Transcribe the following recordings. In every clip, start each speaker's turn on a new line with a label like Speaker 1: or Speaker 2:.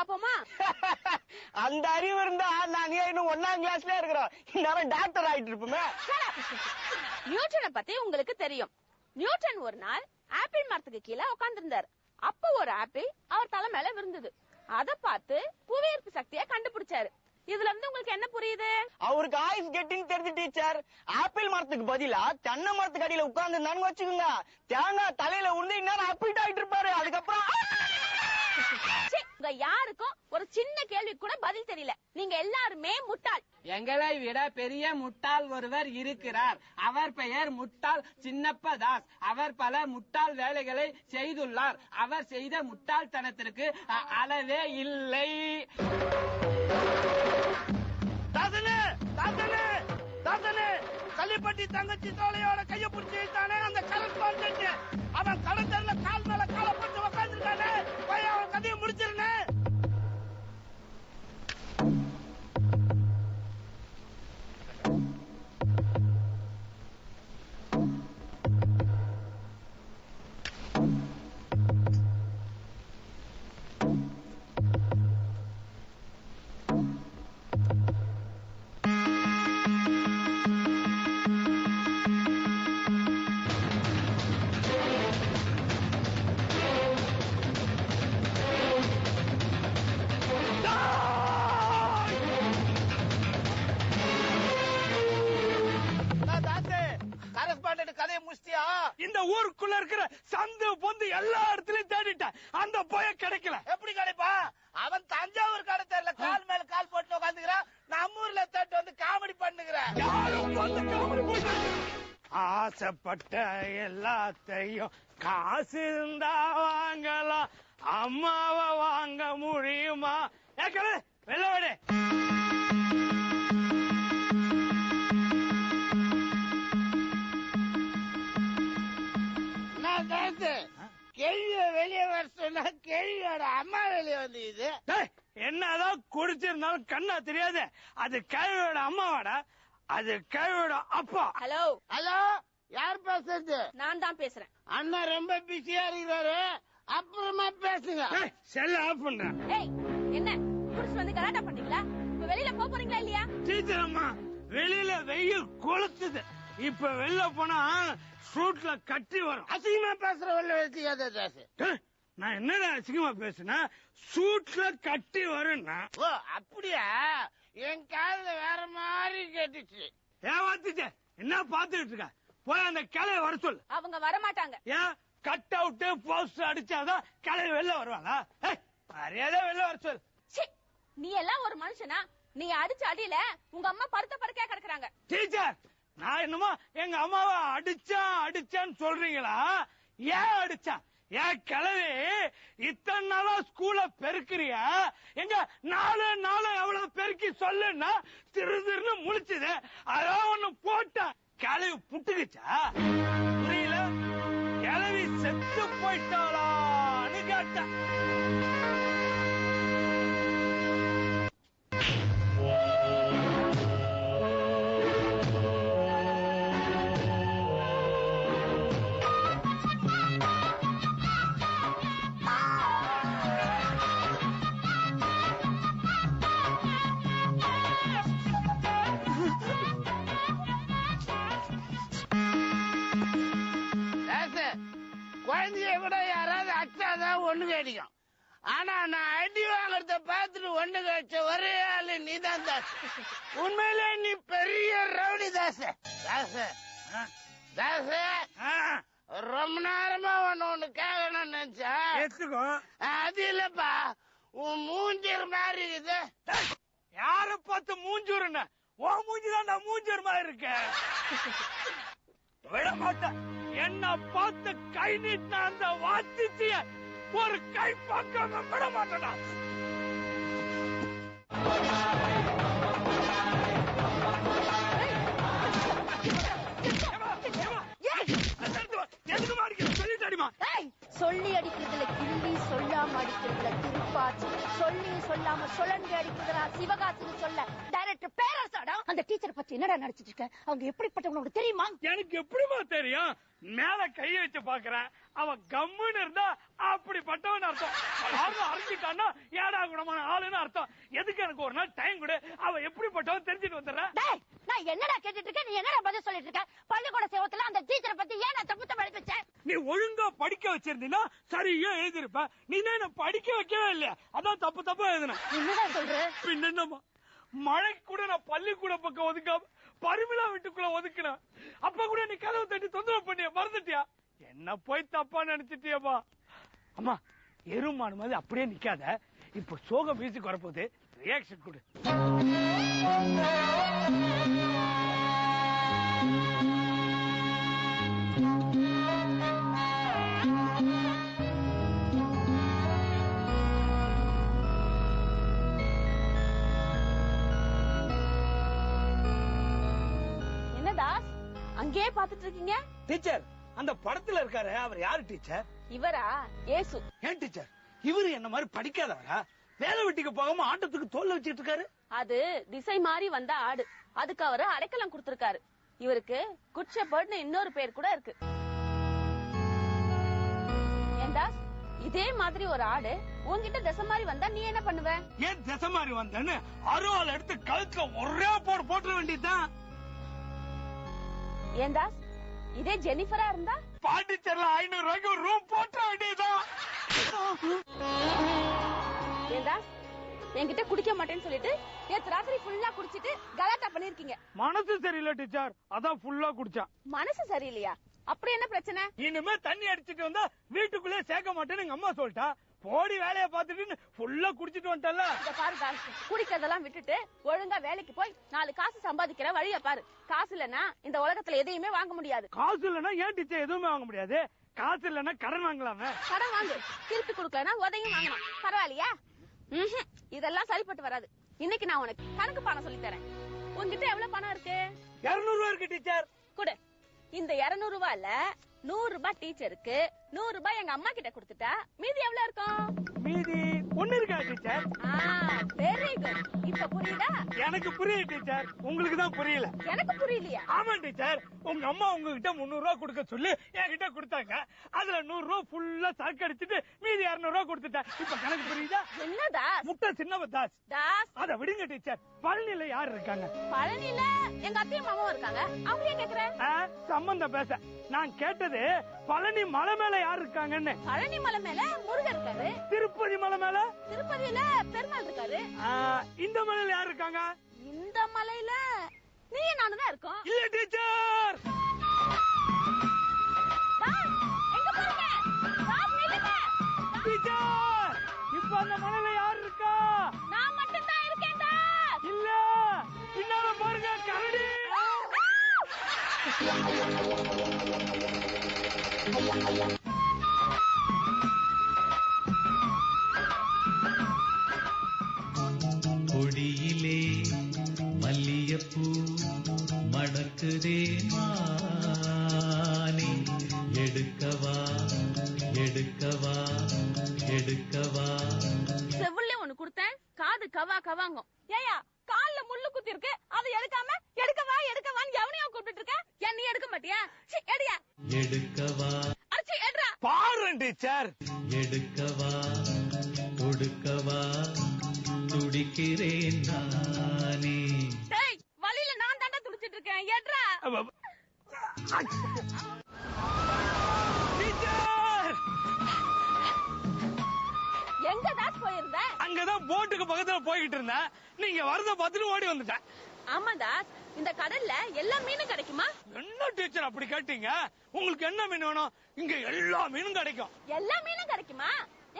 Speaker 1: பாப்போமா
Speaker 2: அந்த அறிவு இருந்தா நாங்க ஏன் இன்னும் ஒன்னாம் கிளாஸ்ல இருக்கிறோம். இந்நேரம் டாக்டர் ஆயிட்டு இருப்போமே.
Speaker 1: நியூட்டனை பத்தி உங்களுக்கு தெரியும். நியூட்டன் ஒரு நாள் ஆப்பிள் மரத்துக்கு கீழே உட்கார்ந்திருந்தார் அப்ப ஒரு ஆப்பிள் அவர் தலை மேல விழுந்தது. அத பார்த்து புவியீர்ப்பு சக்தியை கண்டுபிடிச்சாரு. இதுல இருந்து உங்களுக்கு என்ன புரியுது?
Speaker 2: அவருக்கு ஆயுஸ் கெட்டின்னு தெரிஞ்சு டீச்சர் ஆப்பிள் மரத்துக்கு பதிலா தென்னை மரத்துக்கு அடியில உட்கார்ந்து வச்சுக்கோங்க. தேங்காய் தலையில உண்டு இந்நேரம் அப்பிட் ஆயிட்டு இருப்பாரு. அதுக்கப்புறம்
Speaker 1: உங்க யாருக்கும் ஒரு சின்ன கேள்வி கூட பதில் தெரியல. நீங்க எல்லாருமே முட்டாள்.
Speaker 3: எங்களை விட பெரிய முட்டாள் ஒருவர் இருக்கிறார். அவர் பெயர் முட்டாள் சின்னப்ப தாஸ் அவர் பல முட்டாள் வேலைகளை செய்துள்ளார். அவர் செய்த முட்டாள்தனத்திற்கு அளவே இல்லை.
Speaker 4: தாசனே தாசனே தாசனே கள்ளிப்பட்டி தங்கச்சி தோலையோட கைய பிடிச்சி அந்த கரஸ்பாண்டன்ட் அவன் கடத்தல கால் மேல காலை போட்டு உக்காந்துருக்கானே. எல்லா இடத்துலயும் தேடிட்டேன் அந்த போய கிடைக்கல. எப்படி கிடைப்பா? அவன் தஞ்சாவூர் கடத்தல கால் மேல கால் போட்டு உட்காந்துக்கிறான் நம்ம ஊர்ல தட்டு வந்து காமெடி பண்ணுகிறேன். யாரும் வந்து காமெடி ஆசைப்பட்ட எல்லாத்தையும் காசு இருந்தா வாங்கலாம். அம்மாவை வாங்க முடியுமா? ஏக்கல வெளில கேள்வியோட அம்மா வெளியே வந்து இது என்னதான் குடிச்சிருந்தாலும் கண்ணா தெரியாது. அது கேள்வியோட அம்மாவாடா? அது கேள்வியோட அப்பா.
Speaker 1: ஹலோ.
Speaker 4: ஹலோ யார் பேசுறது?
Speaker 1: நான் தான் பேசுறேன்.
Speaker 4: அண்ணா ரொம்ப பிஸியா இருக்கிறாரு அப்புறமா பேசுங்க. செல்ல ஆஃப் பண்றேன்
Speaker 1: என்ன? குடிச்சு வந்து கலாட்டா பண்றீங்களா? இப்ப வெளியில போக போறீங்களா இல்லையா?
Speaker 4: டீச்சர் அம்மா வெளியில வெயில் கொளுத்துது. இப்ப வெளில போனா சூட்ல கட்டி வரும். அசிங்கமா பேசுற வெளில வச்சுக்காத நான் என்னடா அசிங்கமா பேசுனேன் சூட்ல கட்டி வரும்னா? ஓ அப்படியா? என் காதுல வேற மாதிரி கேட்டுச்சு. ஏமாத்திச்சே என்ன பாத்துக்கிட்டு இருக்க? போய் அந்த கிளைய வர சொல்லு
Speaker 1: அவங்க வர மாட்டாங்க
Speaker 4: ஏன் கட் அவுட் போஸ்டர் அடிச்சாதான் கிளைய வெளில வருவாங்களா மரியாதை வெளில வர சொல்லு
Speaker 1: ச்சீ, நீ எல்லாம் ஒரு மனுஷனா? நீ அடிச்ச அடியில உங்க அம்மா படுத்த படுக்கையா கிடக்குறாங்க.
Speaker 4: டீச்சர் நான் என்னமோ எங்க அம்மாவை அடிச்சான் அடிச்சான்னு சொல்றீங்களா? ஏன் அடிச்சான் ஏன் கிளவி இத்தனை நாளா ஸ்கூல பெருக்கிறிய? எங்க நாலு நாளு எவ்வளவு பெருக்கி சொல்லுன்னா திரு திருன்னு முழிச்சது. அதான் ஒண்ணு போட்ட கிளவி புட்டுக்குச்சா? புரியல? கிளவி செத்து போயிட்டாளான்னு கேட்டேன். ஒண்ணு கிடைக்கும் ஆனா நான் அடி வாங்குறத பார்த்துட்டு ஒண்ணு கிடைச்ச ஒரே ஆளு நீதான் தாஸ். உண்மையிலே நீ பெரிய ரவுடி தாச. தாச. தாச. ரொம்ப நேரமா ஒண்ணு ஒண்ணு கேட்கணும்னு நினைச்சா? எடுத்துக்கோ. அது இல்லப்பா. உன் மூஞ்சர் மாதிரி இருக்குது யார பார்த்து மூஞ்சூருன்னு ஓ மூஞ்சி தான் மூஞ்சூர் மாதிரி இருக்க விட மாட்டேன் என்ன பார்த்து கை நீட்டின அந்த வாத்திச்சிய ஒரு கை பக்கம் விட மாட்டேடா எதுக்கு மாடிக்க சொல்லிட்டாடிமா
Speaker 1: ஏய், சொல்லி அடிக்கிறதுல கிள்ளி சொல்லாம அடிக்கிறதுல திருப்பாச்சி சொல்லி சொல்லாம சுழண்டு அடிக்கிறதுல சிவகாசின்னு சொல்ல டைரக்டர் பேரரசாடா.
Speaker 5: அந்த டீச்சர் பத்தி என்னடா நடிச்சிட்டு இருக்க? அவங்க எப்படிப்பட்டவங்க உனக்கு தெரியுமா?
Speaker 4: எனக்கு எப்படிமா தெரியும்? மேல கைய வச்சு பாக்குறேன் அவன் கம்முன்னு இருந்தா அப்படிப்பட்டவன் அர்த்தம். யாரும் அறிஞ்சிட்டான்னா ஏடா குணமான ஆளுன்னு அர்த்தம். எதுக்கு எனக்கு ஒரு நாள் டைம் கொடு? அவன் எப்படிப்பட்டவன் தெரிஞ்சுட்டு வந்துடுறேன்
Speaker 5: நான் என்னடா கேட்டுட்டு இருக்கேன்? நீ என்னடா பதில் சொல்லிட்டு இருக்க? பள்ளிக்கூட சேவத்துல அந்த டீச்சரை பத்தி ஏன் நான் தப்பு தப்பு
Speaker 4: நீ ஒழுங்கா படிக்க வச்சிருந்தீங்கன்னா சரியா எழுதிருப்ப. நீ தான் என்ன படிக்க வைக்கவே இல்லையா அதான் தப்பு தப்பா எழுதுன.
Speaker 5: என்னடா சொல்ற?
Speaker 4: பின்ன என்னம்மா? மழைக்கு கூட நான் பள்ளிக்கூட பக்கம் ஒதுக்காம பருமிலா வீட்டுக்குள்ள ஒதுக்கினேன் அப்ப கூட நீ கதவு தட்டி தொந்தரவு பண்ணிய? மறந்துட்டியா? என்ன போய் தப்பா நினைச்சிட்டியப்பா? அம்மா எருமான் மாதிரி அப்படியே நிக்காத. இப்ப சோக மியூசிக் வரப்போகுது. ரியாக்ஷன் கொடு.
Speaker 1: அங்கேயே பாத்துட்டு இருக்கீங்க?
Speaker 4: டீச்சர் அந்த படத்துல இருக்காரு. அவர் யாரு டீச்சர்?
Speaker 1: இவரா? ஏசு.
Speaker 4: ஏன் டீச்சர்? இவரு என்ன மாதிரி படிக்காதவரா? வேலை வெட்டிக்கு போகாம ஆட்டத்துக்கு தோல்ல வச்சிட்டு இருக்காரு?
Speaker 1: அது திசை மாறி வந்த ஆடு. அதுக்கு அவரு அடைக்கலம் கொடுத்திருக்காரு. இவருக்கு குட் ஷெப்பர்ட்னு இன்னொரு பேர் கூட இருக்கு. தாஸ் இதே மாதிரி ஒரு ஆடு உன்கிட்ட திசை மாறி வந்தா நீ என்ன பண்ணுவ?
Speaker 4: ஏன் திசை மாதிரி வந்தேன்னு அருவாள் எடுத்து கழுத்துல ஒரே போடு போட்டுற வேண்டியதுதான்.
Speaker 1: ஏன் தாஸ்? இதே ஜெனிஃபரா இருந்தா?
Speaker 4: பாண்டிச்சேரில ஐநூறு ரூபாய்க்கு ஒரு ரூம் போட்டுற வேண்டியதுதான்.
Speaker 1: ஏன் தாஸ்? என்கிட்ட குடிக்க மாட்டேன்னு சொல்லிட்டு நேத்து ராத்திரி ஃபுல்லா குடிச்சிட்டு கலாட்டா பண்ணிருக்கீங்க.
Speaker 4: மனசு சரியில்லை டீச்சர் அதான் ஃபுல்லா குடிச்சான்
Speaker 1: மனசு சரியில்லையா? அப்படி என்ன பிரச்சனை?
Speaker 4: இனிமே தண்ணி அடிச்சிட்டு வந்தா வீட்டுக்குள்ளே சேர்க்க மாட்டேன்னு எங்க அம்மா சொல்லிட்டா. போடி வேலைய பாத்துட்டு ஃபுல்லா குடிச்சிட்டு வந்துட்டல
Speaker 1: பாரு தாஸ் குடிக்கிறதெல்லாம் விட்டுட்டு ஒழுங்கா வேலைக்கு போய் நாலு காசு சம்பாதிக்கிற வழிய பாரு. காசு இல்லனா இந்த உலகத்துல எதையுமே வாங்க முடியாது.
Speaker 4: காசு இல்லைன்னா ஏன் டீச்சர் எதுவுமே வாங்க முடியாது? காசு இல்லைன்னா கடன் வாங்கலாமே.
Speaker 1: கடன் வாங்கு. திருப்பி கொடுக்கலனா உதயும் வாங்கலாம். பரவாயில்லையா. இதெல்லாம் சரிப்பட்டு வராது. இன்னைக்கு நான் உனக்கு கணக்கு பணம் சொல்லி தரேன். உன்கிட்ட எவ்வளவு பணம் இருக்கு?
Speaker 4: இருநூறு ரூபா இருக்கு டீச்சர்.
Speaker 1: கொடு. இந்த இருநூறு ரூபாய்ல நூறு ரூபாய் டீச்சருக்கு நூறு ரூபாய் எங்க அம்மா கிட்ட கொடுத்துட்டா மீதி எவ்வளவு இருக்கும்?
Speaker 4: மீதி ஒண்ணு இருக்கா டீச்சர்?
Speaker 1: வெரி குட் இப்ப புரியுதா?
Speaker 4: எனக்கு புரியுது டீச்சர். உங்களுக்கு தான் புரியல.
Speaker 1: எனக்கு புரியலையா?
Speaker 4: ஆமா டீச்சர். உங்க அம்மா உங்ககிட்ட முந்நூறு ரூபா கொடுக்க சொல்லி என்கிட்ட கொடுத்தாங்க. அதுல நூறு ரூபா ஃபுல்லா சரக்கு அடிச்சிட்டு மீதி இருநூறு ரூபா கொடுத்துட்டேன். இப்ப கணக்கு புரியுதா?
Speaker 1: என்னதா?
Speaker 4: முட்டை சின்ன தாஸ்.
Speaker 1: தாஸ்.
Speaker 4: அத விடுங்க டீச்சர். பழனில யார் இருக்காங்க?
Speaker 1: பழனில எங்க அத்தையும் மாமாவும் இருக்காங்க. அவங்க ஏன் கேக்குற?
Speaker 4: ஆ, சம்பந்தம் பேச. நான் கேட்டது பழனி மலை மேல யார் இருக்காங்கன்னு?
Speaker 1: பழனி மலை மேல முருகன் இருக்காரு.
Speaker 4: திருப்பதி மலை மேல?
Speaker 1: திருப்பதியில பெருமாள் இருக்காரு.
Speaker 4: இந்த மலையில யார் இருக்காங்க?
Speaker 1: இந்த மலையில நீ நானும் தான் இருக்கோம்.
Speaker 4: இல்ல டீச்சர். டீச்சர்! இப்ப அந்த மலையில யார் இருக்கா?
Speaker 1: நான் மட்டும் தான் இருக்கேன் தாஸ்.
Speaker 4: இல்ல! பின்னால பாருங்க கரடி!
Speaker 6: கொடியிலே மல்லியப்பூ மணக்குதே மானே. எடுக்கவா எடுக்கவா எடுக்கவா.
Speaker 1: செவில்ல ஒண்ணு கொடுத்தேன். காது கவா கவாங்கும். ஏயா கால்ல முள்ளு குத்தி இருக்கு அதை எடுக்காம எடுக்கவா எடுக்கவான்னு எவனையா கூப்பிட்டு இருக்க? ஏன் எடுக்க மாட்டியா?
Speaker 6: எடுக்கவா?
Speaker 4: பாரு டீச்சர்
Speaker 6: எடுக்கவா? கொடுக்கவா? துடிக்கிறேன் நானே.
Speaker 1: வழியில நான் தாண்டா துடிச்சிட்டு இருக்கேன்.
Speaker 4: டீச்சர்
Speaker 1: எங்க தாஸ் போயிருந்த?
Speaker 4: அங்கதான் போட்டுக்கு பக்கத்துல போய்கிட்டு இருந்தேன். நீங்க வரத பார்த்துட்டு ஓடி வந்துட்டேன்.
Speaker 1: ஆமா தாஸ் இந்த கடல்ல எல்லா மீனும் கிடைக்குமா?
Speaker 4: என்ன டீச்சர் அப்படி கேட்டீங்க? உங்களுக்கு என்ன மீன் வேணும்? இங்க எல்லா மீனும் கிடைக்கும்.
Speaker 1: எல்லா மீனும் கிடைக்குமா?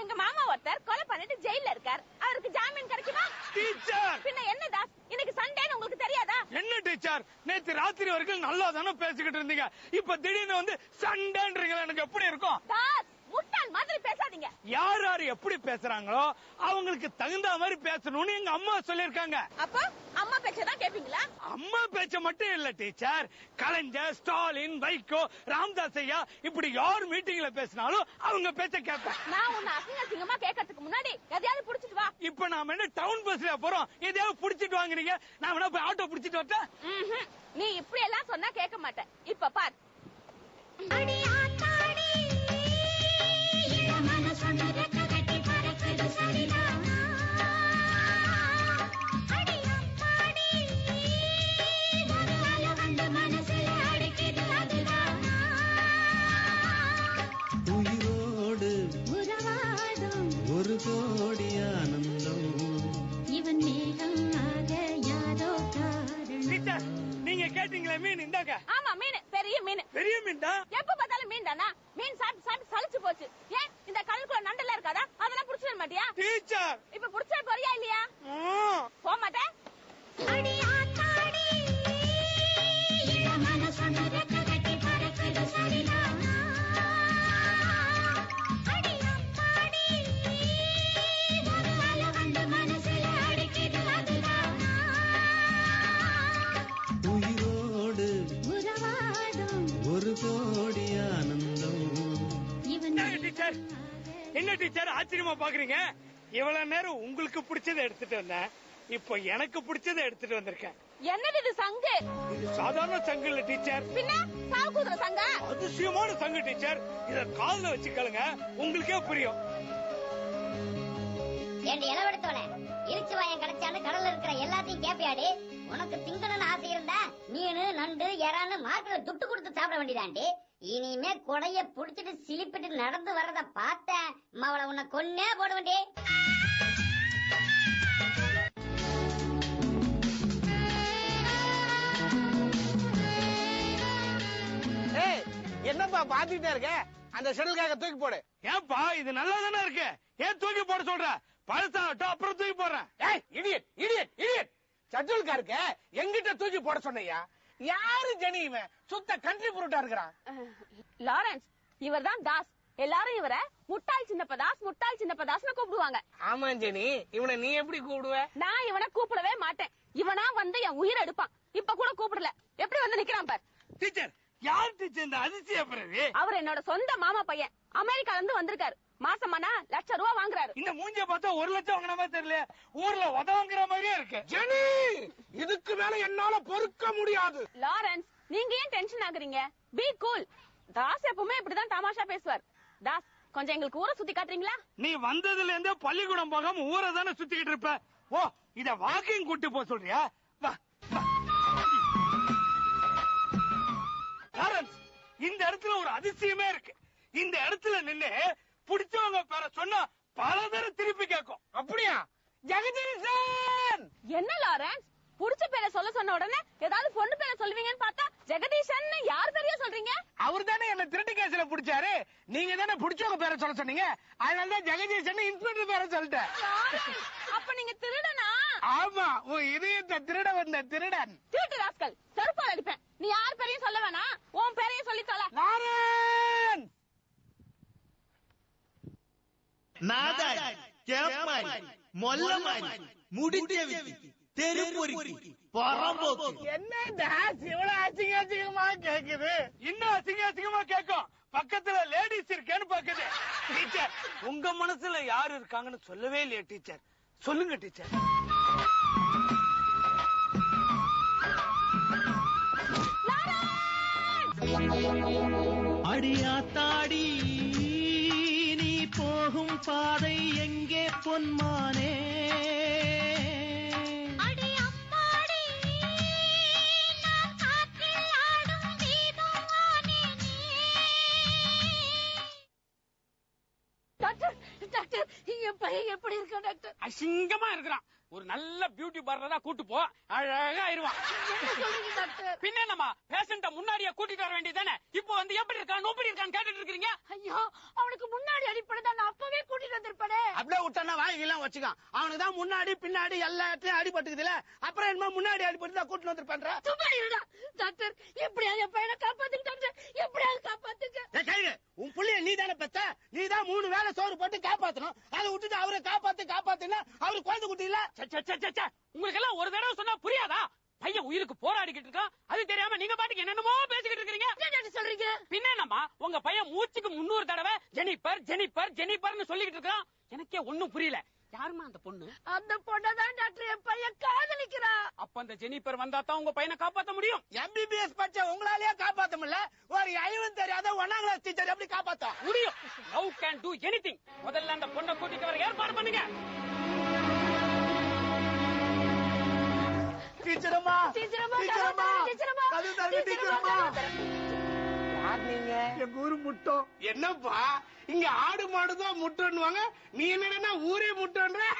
Speaker 1: எங்க மாமா ஒருத்தர் கொலை பண்ணிட்டு ஜெயில இருக்கார். அவருக்கு ஜாமீன் கிடைக்குமா?
Speaker 4: டீச்சர்!
Speaker 1: பின்ன என்ன தாஸ் இன்னைக்கு சண்டேன்னு உங்களுக்கு தெரியாதா?
Speaker 4: என்ன டீச்சர்? நேத்து ராத்திரி வரைக்கும் நல்லா தானே பேசிக்கிட்டு இருந்தீங்க. இப்ப திடீர்னு வந்து சண்டைன்றீங்களா எனக்கு எப்படி இருக்கும்?
Speaker 1: தாஸ் முட்டாள் மாதிரி பேசாதீங்க.
Speaker 4: யார் யார் எப்படி பேசுறாங்களோ அவங்களுக்கு தகுந்த மாதிரி பேசணும்னு எங்க அம்மா சொல்லிருக்காங்க
Speaker 1: அப்போ? அம்மா பேச்சை தான் கேப்பீங்களா?
Speaker 4: அம்மா பேச்ச மட்டும் இல்ல டீச்சர். கலைஞர் ஸ்டாலின் வைகோ ராம்தாஸ் ஐயா இப்படி யார் மீட்டிங்ல பேசினாலும் அவங்க பேச்ச கேட்பேன்.
Speaker 1: நான் உன்னை அசிங்க அசிங்கமா கேட்கறதுக்கு முன்னாடி எதையாவது புடிச்சிட்டு வா.
Speaker 4: இப்ப நாம என்ன டவுன் பஸ்ல போறோம்? எதையாவது புடிச்சிட்டு வாங்குறீங்க? நான் வேணா போய் ஆட்டோ புடிச்சிட்டு வரட்டா?
Speaker 1: ம்ஹும். நீ இப்படி எல்லாம் சொன்னா கேட்க மாட்டேன். இப்ப பார்.
Speaker 6: உயிரோடு
Speaker 4: மீன் இந்தாங்க
Speaker 1: ஆமா மீன். பெரிய மீன்.
Speaker 4: பெரிய மீன் தான்
Speaker 1: எப்ப பார்த்தாலும் மீன் தானா
Speaker 4: பாக்குறீங்க? இவ்வளவு நேரம் உங்களுக்கு பிடிச்சதை எடுத்துட்டு வந்தேன். இப்போ எனக்கு பிடிச்சதை எடுத்துட்டு வந்திருக்கேன்.
Speaker 1: என்னது இது சங்கு?
Speaker 4: இது சாதாரண சங்கு இல்ல டீச்சர்.
Speaker 1: பின்ன? சாவு குதிரை சங்கா?
Speaker 4: அதிசயமான சங்கு டீச்சர். இத காதுல வச்சுக்கலுங்க. உங்களுக்கே புரியும்.
Speaker 5: ஏண்டி இளவெடுத்தவனே? இருச்சு வாயம் கிடைச்சான்னு கடல்ல இருக்கிற எல்லாத்தையும் கேப்பியாடி. உனக்கு திங்கணும்னு ஆசை இருந்தா மீனு நண்டு எறான்னு மார்க்கெட்ல துட்டு கொடுத்து சாப்பிட வேண்டியதாண்டி. இனிமே கொடைய புடிச்சிட்டு சிலிப்பிட்டு நடந்து வர்றத பார்த்தேன். மவளை உன்னை கொன்னே போடுவேண்டி.
Speaker 7: ஏய் என்னப்பா பாத்துக்கிட்டே இருக்க? அந்த ஷெட்டில்காக தூக்கி போடு.
Speaker 4: ஏன்பா இது நல்லா தானே இருக்கு? ஏன் தூக்கி போட சொல்ற? பழசாகட்டும் அப்புறம் தூக்கி போடுறேன்.
Speaker 7: ஏய் இடியட் இடியட் இடியட் ஷெட்டில்கா இருக்க எங்கிட்ட தூக்கி போட சொன்னையா? யாரு ஜெனி இவன்? சுத்த கண்ட்ரி புருட்டா இருக்கிறான்.
Speaker 1: லாரன்ஸ் இவர்தான் தாஸ். எல்லாரும் இவரை முட்டாள் சின்னப்ப தாஸ் முட்டாள் சின்னப்ப தாஸ்னு கூப்பிடுவாங்க.
Speaker 7: ஆமா ஜெனி இவனை நீ எப்படி கூப்பிடுவ?
Speaker 1: நான் இவனை கூப்பிடவே மாட்டேன். இவனா வந்து என் உயிரை எடுப்பான். இப்ப கூட கூப்பிடல. எப்படி வந்து நிக்கிறான் பார்?
Speaker 4: டீச்சர் யார் டீச்சர் இந்த அதிசய பிறவி?
Speaker 1: அவர் என்னோட சொந்த மாமா பையன். அமெரிக்கால இருந்து வந்திருக்காரு. மாசமானா லட்ச ரூபா வாங்குறாரு.
Speaker 4: இந்த மூஞ்சிய பார்த்தா ஒரு லட்சம் வாங்கின மாதிரி தெரியல. ஊர்ல உதவுங்கிற மாதிரியே இருக்கு.
Speaker 7: ஜெனி இதுக்கு மேல என்னால பொறுக்க முடியாது.
Speaker 1: லாரன்ஸ் நீங்க ஏன் டென்ஷன் ஆகுறீங்க? பி கூல் தாஸ் எப்பவுமே இப்படிதான் தமாஷா பேசுவார். தாஸ் கொஞ்சம் எங்களுக்கு ஊரை சுத்தி காட்டுறீங்களா?
Speaker 4: நீ வந்ததுல இருந்தே பள்ளிக்கூடம் போகாம ஊரை தானே சுத்திக்கிட்டு இருப்ப. ஓ இத வாக்கிங் கூட்டி போக சொல்றியா? வா. லாரன்ஸ், இந்த இடத்துல ஒரு அதிசயமே இருக்கு. இந்த இடத்துல நின்னு பிடிச்சவங்க பேரை சொன்னா பல தடவை திருப்பி கேட்கும்.
Speaker 7: அப்படியா? ஜெகதீசன்!
Speaker 1: என்ன லாரன்ஸ்? புடிச்ச பேரை சொல்ல சொன்ன உடனே ஏதாவது பொண்ணு பேரை சொல்லுவீங்கன்னு பார்த்தா ஜெகதீஷன் யார் பேரையா சொல்றீங்க?
Speaker 7: அவர் தானே என்ன திருட்டு கேஸ்ல புடிச்சாரு. நீங்க தானே புடிச்சவங்க பேரை சொல்ல சொன்னீங்க. அதனால தான் ஜெகதீசன் இன்ஸ்பெக்டர் பேரை சொல்லிட்டேன்.
Speaker 1: அப்ப நீங்க திருடனா?
Speaker 7: ஆமா உன் இதயத்தை திருட வந்த திருடன்.
Speaker 1: திருட்டு ராஸ்கல் செருப்பால் அடிப்பேன். நீ யார் பேரையும் சொல்ல வேணாம். உன் பேரையும் சொல்லி தொலை
Speaker 7: நாராயண்
Speaker 8: നാദാരി കേപ്പാരി മൊല്ലമാരി മുടിച്ചെവി തെരുപ്പൊരുക്കി പുറമ്പോക്ക്
Speaker 7: என்ன டாஸ் இவ்வளவு அசிங்க அசிங்கமா கேக்குது
Speaker 4: இன்னும் அசிங்க அசிங்கமா கேட்கும் பக்கத்துல லேடிஸ் இருக்கேன்னு பாக்குது டீச்சர் உங்க மனசுல யாரு இருக்காங்கன்னு சொல்லவே இல்லையா டீச்சர் சொல்லுங்க டீச்சர்
Speaker 6: அடியாத்தாடி நீ போகும் பாதை எங்கே பொன்மானே?
Speaker 1: என் பையன் எப்படி இருக்கா டாக்டர்?
Speaker 9: அசிங்கமா இருக்கிறான். ஒரு நல்ல பியூட்டி பார்லரா கூட்டு போ. அழகா
Speaker 1: சொல்றீங்க டாக்டர்?
Speaker 9: பின்ன என்னம்மா? பேஷண்ட முன்னாடியே கூட்டிட்டு வர வேண்டியதானே இப்போ வந்து எப்படி இருக்கான் நோப்படி இருக்கான்னு கேட்டுட்டு இருக்கீங்க
Speaker 1: ஐயோ அவனுக்கு முன்னாடி
Speaker 10: அடிப்படை தான். நான் அப்பவே கூட்டிட்டு வந்திருப்பேனே.
Speaker 7: அப்படியே விட்டானா வாய்க்கெல்லாம் வச்சுக்கான். அவனுக்கு தான் முன்னாடி பின்னாடி எல்லா இடத்துலயும் அடிபட்டுக்குதுல அப்புறம் என்ன முன்னாடி அடிபட்டு தான் கூட்டிட்டு வந்துருப்பேன்ற?
Speaker 10: சும்மா டாக்டர். எப்படியாவது என் பையனை காப்பாத்துங்க டாக்டர். எப்படியாவது காப்பாத்துங்க.
Speaker 7: உன் புள்ளைய நீ தானே பெத்த? நீ தான் மூணு வேளை சோறு போட்டு காப்பாத்தணும். அதை விட்டுட்டு அவரை காப்பாத்து காப்பாத்துனா அவரு குழந்தை குட்டி இல்ல?
Speaker 9: உங்களுக்கு எல்லாம் ஒரு தடவை சொன்னா புரியாதா? பையன் உயிருக்கு போராடிக்கிட்டு இருக்கான். அது தெரியாம நீங்க பாட்டுக்கு என்னென்னமோ பேசிக்கிட்டு இருக்கீங்க
Speaker 10: சொல்றீங்க?
Speaker 9: பின்ன உங்க பையன் மூச்சுக்கு முன்னூறு தடவை ஜெனிப்பர் ஜெனிப்பர் ஜெனிப்பர்னு சொல்லிக்கிட்டு இருக்கான் எனக்கே ஒண்ணும் புரியல. யாருமா அந்த பொண்ணு?
Speaker 10: அந்த பொண்ணதான் டாக்டர் என் பையன் காதலிக்கிறா.
Speaker 9: அப்ப அந்த ஜெனிப்பர் வந்தா தான் உங்க பையனை காப்பாத்த முடியும்?
Speaker 7: எம்பிபிஎஸ் படிச்ச உங்களாலேயே காப்பாத்த முடியல. ஒரு ஐவன் தெரியாத ஒன்னாம் கிளாஸ் டீச்சர் எப்படி காப்பாத்தா?
Speaker 9: முடியும். லவ் கேன் டூ எனிதிங் முதல்ல அந்த பொண்ணை கூட்டிட்டு வர ஏற்பாடு பண்ணுங்க.
Speaker 7: டீச்சரம்மா.
Speaker 10: டீச்சரம்மா,
Speaker 7: டீச்சரம்மா.
Speaker 10: டீச்சரம்மா,
Speaker 4: எங்க ஊரு முட்டம்.
Speaker 7: என்னப்பா? இங்க ஆடு மாடுதான் முட்டுன்னுவாங்க? நீ என்னடா ஊரே முட்டுன்ற?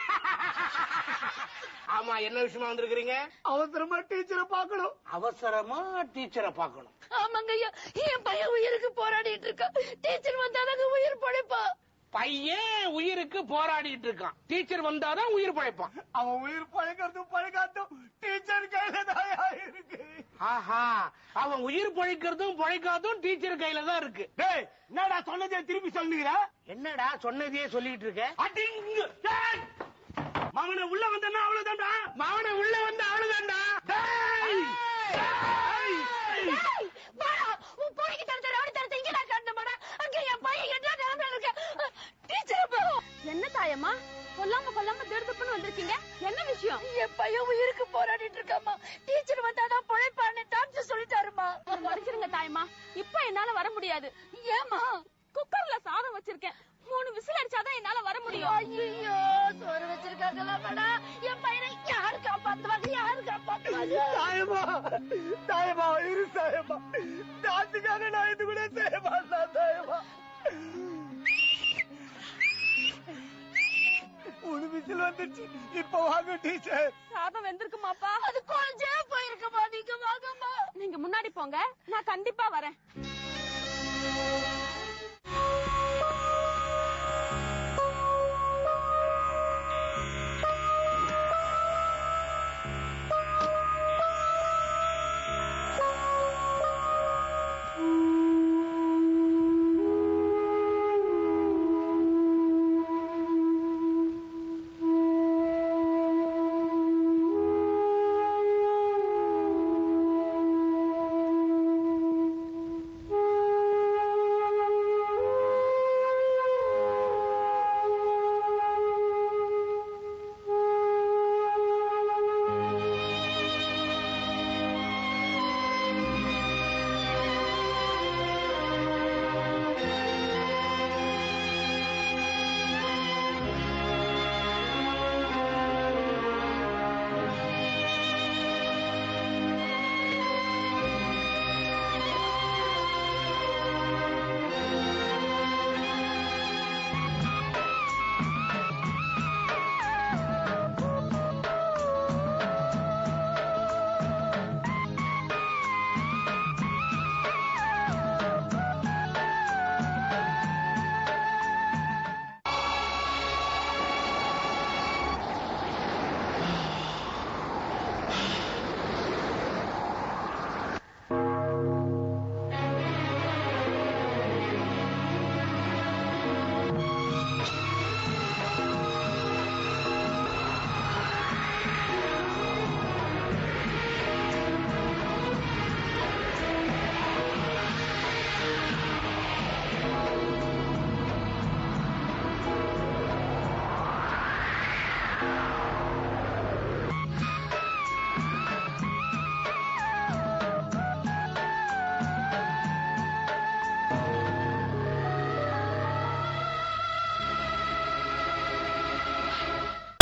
Speaker 7: ஆமா என்ன விஷயமா வந்திருக்கிறீங்க?
Speaker 4: அவசரமா டீச்சரை பார்க்கணும்.
Speaker 7: அவசரமா டீச்சரை பார்க்கணும்.
Speaker 10: ஆமாங்க ஐயா என் பையன் உயிருக்கு போராடிட்டு இருக்கா. டீச்சர் வந்தாதாங்க உயிர் பழைப்பா
Speaker 7: பையன் உயிருக்கு போராடிட்டு இருக்கான். டீச்சர் வந்தாதான் உயிர் பழைப்பான்.
Speaker 4: அவன் உயிர் பழக்கிறதும் பழக்காட்டும் டீச்சர் கையில தான் இருக்கு.
Speaker 7: ஆஹா அவன் உயிர் பழைக்கிறதும் பழைக்காதும் டீச்சர் கையில தான் இருக்கு.
Speaker 4: டேய் என்னடா சொன்னதே திருப்பி சொல்லுகிற
Speaker 7: என்னடா சொன்னதையே சொல்லிட்டு இருக்க?
Speaker 4: அடிங்க. மகனை உள்ள வந்தனா அவ்வளவுதான்டா.
Speaker 7: மாவன
Speaker 4: டாக்டருக்காக நான் இது கூட செய்ய மாட்டேன் தாயமா ஒரு விசில் வந்துச்சு இப்ப வாங்க டீச்சர்.
Speaker 10: சாதம் வெந்திருக்குமாப்பா? அது கொஞ்சே போயிருக்குமா நீங்க வாங்கம்மா. நீங்க முன்னாடி போங்க. நான் கண்டிப்பா வரேன்.